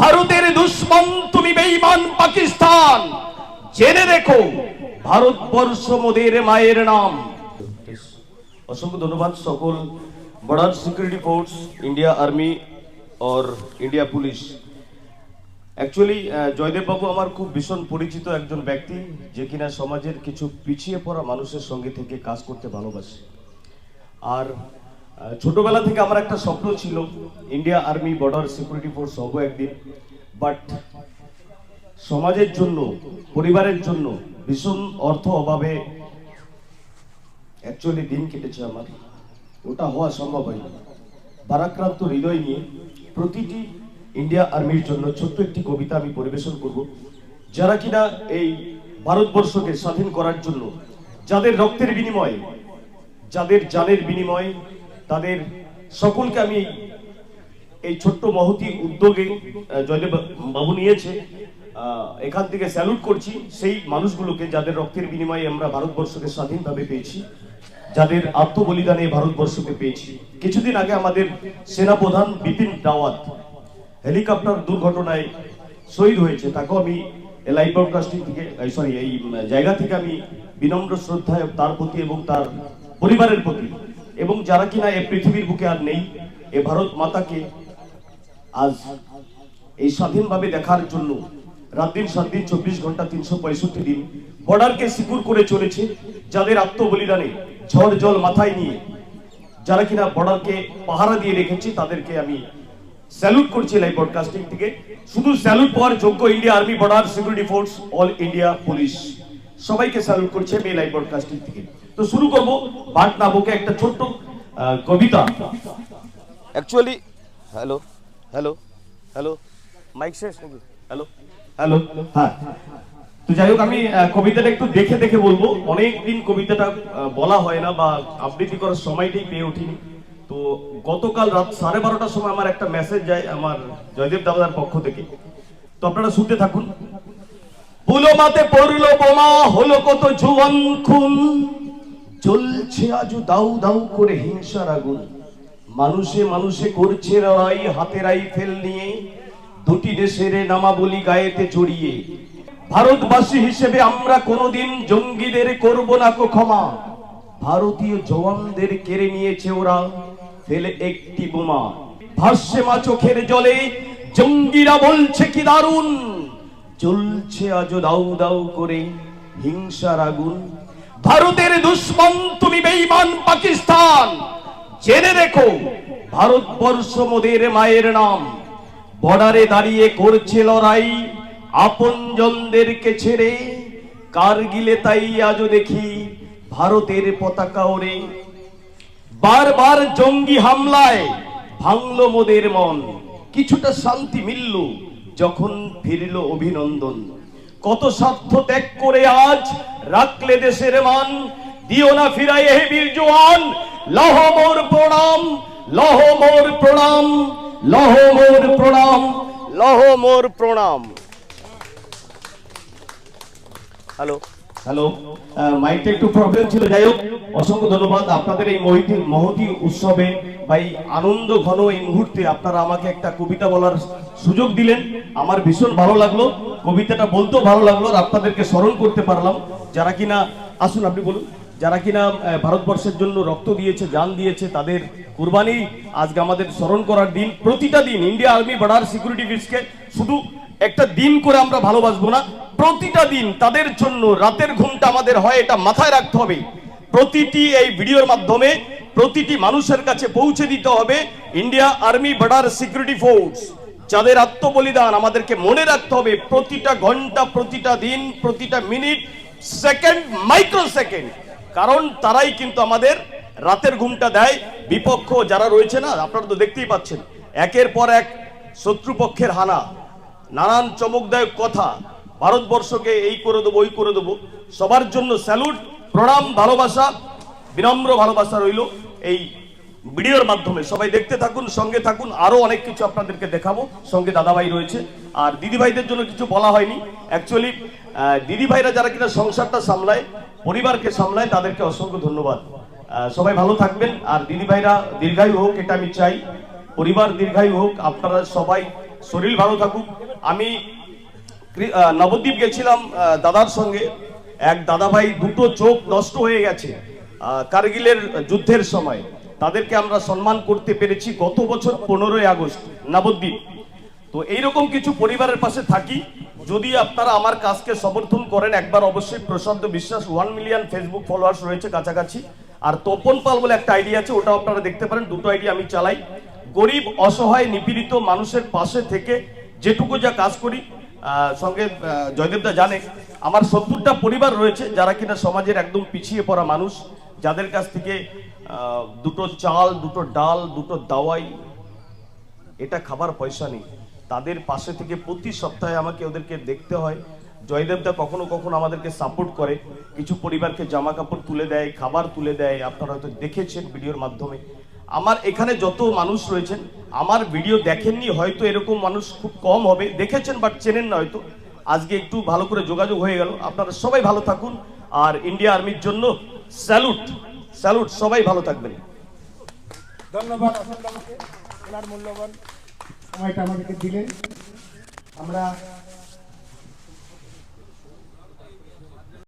ভারতের দুশ্মন, তুমি বেঈমান পাকিস্তান। জেনে রেখো, ভারতবর্ষ মোদের মায়ের নাম। অসংখ্য ধন্যবাদ সকল border security force, India army or India police. Actually Joydev babu আমার খুব ভীষণ পরিচিত একজন ব্যক্তি, যে কিনা সমাজের কিছু পিছিয়ে পড়া মানুষের সঙ্গে থেকে কাজ করতে ভালোবাসে। আর ছোটবেলা থেকে আমার একটা স্বপ্ন ছিল India army border security force হব একদিন। বাট সমাজের জন্য, পরিবারের জন্য ভীষণ অর্থ অভাবে অ্যাকচুয়ালি দিন কেটেছে আমার। ওটা হওয়া সম্ভব হয়নি। ভারাক্রান্ত হৃদয় নিয়ে প্রতিটি ইন্ডিয়া আর্মির জন্য ছোট্ট একটি কবিতা আমি পরিবেশন করব। যারা কিনা এই ভারতবর্ষকে স্বাধীন করার জন্য, যাদের রক্তের বিনিময়ে, যাদের জানের বিনিময়ে তাদের সকলকে আমি এই ছোট্ট মহতি উদ্যোগে জয়দেব বাবু নিয়েছে। এখান থেকে স্যালুট করছি। সেই মানুষগুলোকে যাদের রক্তের বিনিময়ে আমরা ভারতবর্ষকে স্বাধীনভাবে পেয়েছি, যাদের আত্মবলিদানে ভারতবর্ষকে পেয়েছি। কিছুদিন আগে আমাদের সেনাপ্রধান বিপিন রাওয়াত হেলিকপ্টার দুর্ঘটনায় শহীদ হয়েছে। তাকেও আমি লাইভ ব্রডকাস্টিং থেকে সরি এই জায়গা থেকে আমি বিনম্র শ্রদ্ধা তার প্রতি এবং তার পরিবারের প্রতি এবং যারা কিনা এ পৃথিবীর বুকে আর নেই, এ ভারত মাতাকে আজ এই স্বাধীনভাবে দেখার জন্য রাত দিন সাত দিন চব্বিশ ঘণ্টা তিনশো পঁয়ষট্টি দিন বর্ডারকে সিকিউর করে চলেছে, যাদের আত্মবলিদানে ঝড় জল মাথায় নিয়ে যারা কিনা বর্ডারকে পাহারা দিয়ে রেখেছে, তাদেরকে আমি স্যালুট করছি লাইভ ব্রডকাস্টিং থেকে। শুধু স্যালুট পাওয়ার যোগ্য India army border security force all India police সবাইকে স্যালুট করছে আমি লাইভ ব্রডকাস্টিং থেকে। তো শুরু করব বাট নাবকে একটা ছোট্ট কবিতা। Actually hello hello hello mike শেষ নাকি? হ্যালো হ্যালো হ্যাঁ। তো যাই হোক আমি কবিতাটা একটু দেখে দেখে বলব। অনেক দিন কবিতাটা বলা হয় না বা আবৃত্তি করার সময়টাই পেয়ে ওঠিনি তো গতকাল রাত সাড়ে বারোটার সময় আমার একটা মেসেজ যায় আমার জয়দেব দাদার পক্ষ থেকে। তো আপনারা শুনতে থাকুন। পুলমাতে পড়ল বোমা হলো কত জুয়ান খুন। চলছে আজও দাউ দাউ করে হিংসার আগুন। মানুষে মানুষে করছে লড়াই হাতে রাইফেল নিয়ে, দুটি দেশের নামাবলি গায়েতে চড়িয়ে ভারতবাসী হিসেবে আমরা কোনোদিন জঙ্গিদের করব না কো ক্ষমা। ভারতীয় জওয়ানদের কেড়ে নিয়েছে ওরা, ফেলে একটি বোমা। ভাসছে মা চোখের জলে, জঙ্গিরা বলছে কি দারুণ। জ্বলছে আজও দাউ দাউ করে হিংসার আগুন। ভারতের দুশ্মন, তুমি বেঈমান পাকিস্তান। জেনে রেখো, ভারতবর্ষ মোদের মায়ের নাম। বর্ডারে দাঁড়িয়ে করছে লড়াই, আপনজনদেরকে ছেড়ে। কারগিলে তাই আজও দেখি ভারতের পতাকা ওরে বারবার জঙ্গি হামলায় ভাঙলো মোদের মন। কিছুটা শান্তি মিলল যখন ফিরল অভিনন্দন। কত স্বার্থ ত্যাগ করে আজ রাখলে দেশের মান। দিও না ফিরাই হে বীর জোয়ান লহ মোর প্রণাম, লহ মোর প্রণাম, লহ মোর প্রণাম, লহ মোর প্রণাম। হ্যালো। হ্যালো মাইকটা একটু প্রবলেম ছিল, যাই হোক। অসংখ্য ধন্যবাদ। আপনাদের এই মহিতি মহতি উৎসবে বা এই আনন্দ ঘন এই মুহূর্তে আপনারা আমাকে একটা কবিতা বলার সুযোগ দিলেন। আমার ভীষণ ভালো লাগল। কবিতাটা বলতেও ভালো লাগল আর আপনাদেরকে স্মরণ করতে পারলাম। যারা কিনা আসুন আপনি বলুন। যারা কিনা ভারতবর্ষের জন্য রক্ত দিয়েছে যান দিয়েছে, তাদের কুরবানি আজকে আমাদের স্মরণ করার দিন। প্রতিটা দিন ইন্ডিয়া আর্মি বর্ডার সিকিউরিটি ফিসকে শুধু একটা দিন করে আমরা ভালোবাসবো না। প্রতিটা দিন তাদের জন্য রাতের ঘুমটা আমাদের হয়, এটা মাথায় রাখতে হবে। প্রতিটি এই ভিডিওর মাধ্যমে প্রতিটি মানুষের কাছে পৌঁছে দিতে হবে India army border security force, যাদের আত্মবলিদান আমাদেরকে মনে রাখতে হবে প্রতিটা ঘণ্টা, প্রতিটা দিন, প্রতিটা মিনিট, সেকেন্ড মাইক্রো সেকেন্ড কারণ তারাই কিন্তু আমাদের রাতের ঘুমটা দেয়। বিপক্ষ যারা রয়েছে না, আপনারা তো দেখতেই পাচ্ছেন, একের পর এক শত্রুপক্ষের হানা, নানান চমকদায়ক কথা। ভারতবর্ষকে এই করে দেবো, ওই করে দেবো। সবার জন্য স্যালুট, প্রণাম, ভালোবাসা, বিনম্র ভালোবাসা রইল এই ভিডিওর মাধ্যমে। সবাই দেখতে থাকুন, সঙ্গে থাকুন, আরও অনেক কিছু আপনাদেরকে দেখাবো। সঙ্গে দাদাভাই রয়েছে। আর দিদিভাইদের জন্য কিছু বলা হয়নি। অ্যাকচুয়ালি দিদিভাইরা যারা কিনা সংসারটা সামলায়, পরিবারকে সামলায়, তাদেরকে অসংখ্য ধন্যবাদ। সবাই ভালো থাকবেন। আর দিদিভাইরা দীর্ঘায়ু হোক, এটা আমি চাই। পরিবার দীর্ঘায়ু হোক, আপনারা সবাই শরীর ভালো থাকুক। আমি নবদ্বীপ গেছিলাম দাদার সঙ্গে। এক দাদা ভাই দুটো চোখ নষ্ট হয়ে গেছে কার্গিলের যুদ্ধের সময়। তাদেরকে আমরা সম্মান করতে পেরেছি গত বছর পনেরোই আগস্ট, নবদ্বীপ। তো এইরকম কিছু পরিবারের পাশে থাকি। যদি আপনারা আমার কাজকে সমর্থন করেন, একবার অবশ্যই প্রশান্ত বিশ্বাস ওয়ান মিলিয়ন ফেসবুক ফলোয়ার্স রয়েছে কাছাকাছি। আর তপন পাল বলে একটা আইডি আছে ওটা আপনারা দেখতে পারেন, দুটো আইডি আমি চালাই। গরিব, অসহায়, নিপীড়িত মানুষের পাশে থেকে যেটুকু যা কাজ করি সঙ্গে জয়দেবদা জানে, আমার সত্তরটা পরিবার রয়েছে যারা কিনা সমাজের একদম পিছিয়ে পড়া মানুষ, যাদের কাছ থেকে দুটো চাল, দুটো ডাল, দুটো দাওয়াই, এটা খাবার পয়সা নেই। তাদের পাশে থেকে প্রতি সপ্তাহে আমাকে ওদেরকে দেখতে হয়। জয়দেবদা কখনো কখনো আমাদেরকে সাপোর্ট করে। কিছু পরিবারকে জামা কাপড় তুলে দেয়, খাবার তুলে দেয়। আপনারা হয়তো দেখেছেন ভিডিওর মাধ্যমে। আমার এখানে যত মানুষ রয়েছেন, আমার ভিডিও দেখেননি, হয়তো এরকম মানুষ খুব কম হবে। দেখেছেন বাট চেনেন না হয়তো। আজকে একটু ভালো করে যোগাযোগ হয়ে গেল। আপনারা সবাই ভালো থাকুন। আর ইন্ডিয়া আর্মির জন্য স্যালুট স্যালুট সবাই ভালো থাকবেন। ধন্যবাদ মূল্যবান সময়টা আমাদেরকে দিলেন। আমরা